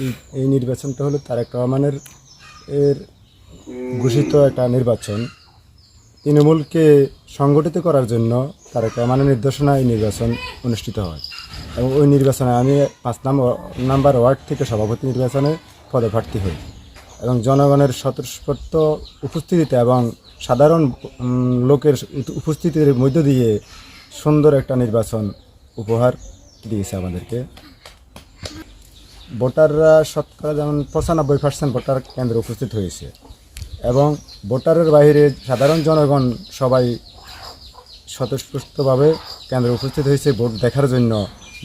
এই- নির্বাচনটা হলো তারেক রহমানের এর ঘোষিত একটা নির্বাচন। তৃণমূলকে সংগঠিত করার জন্য তারেক রহমানের নির্দেশনায় এই নির্বাচন অনুষ্ঠিত হয়। এবং ওই নির্বাচনে আমি পাঁচ নাম্বার নাম্বার ওয়ার্ড থেকে সভাপতি নির্বাচনে পদপ্রার্থী হই। এবং জনগণের স্বতঃস্ফূর্ত উপস্থিতিতে এবং সাধারণ লোকের উপস্থিতির মধ্য দিয়ে সুন্দর একটা নির্বাচন উপহার দিয়েছে আমাদেরকে। ভোটাররা শতকরা যেমন পঁচানব্বই পার্সেন্ট ভোটার কেন্দ্রে উপস্থিত হয়েছে। এবং ভোটারের বাইরে সাধারণ জনগণ সবাই স্বতঃস্ফূর্তভাবে কেন্দ্রে উপস্থিত হয়েছে ভোট দেখার জন্য।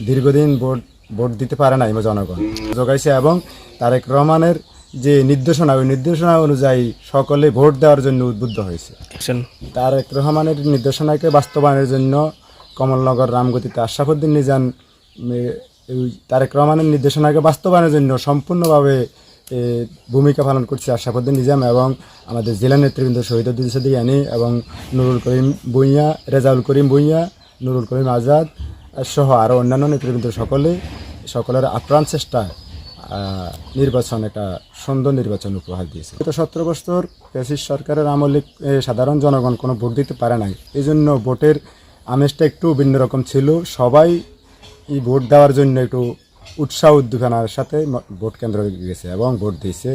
দীর্ঘদিন ভোট ভোট দিতে পারে নাই জনগণ। যোগাইছে এবং তারেক রহমানের যে নির্দেশনা ওই নির্দেশনা অনুযায়ী সকলে ভোট দেওয়ার জন্য উদ্বুদ্ধ হয়েছে। একজন তারেক রহমানের নির্দেশনাকে বাস্তবায়নের জন্য কমলনগর রামগতিতে আশরাফুদ্দিন নিজান তারেক রহমানের নির্দেশনাকে বাস্তবায়নের জন্য সম্পূর্ণভাবে ভূমিকা পালন করছে আশরাফুদ্দিন নিজাম এবং আমাদের জেলা নেতৃবৃন্দ শহীদুদ্দিন সদিয়ানি এবং নুরুল করিম ভুঁইয়া রেজাউল করিম ভুঁইয়া নুরুল করিম আজাদ সহ আরও অন্যান্য নেতৃবৃন্দ সকলে সকলের আপ্রাণ চেষ্টায় আহ, নির্বাচন একটা সুন্দর নির্বাচন উপহার দিয়েছে। গত সতেরো বছর ফ্যাসিস্ট সরকারের আমলে সাধারণ জনগণ কোনো ভোট দিতে পারে নাই। এই জন্য ভোটের আমেজটা একটু ভিন্ন রকম ছিল। সবাই এই ভোট দেওয়ার জন্য একটু উৎসাহ উদ্দীপনার সাথে ভোট কেন্দ্র গেছে এবং ভোট দিয়েছে।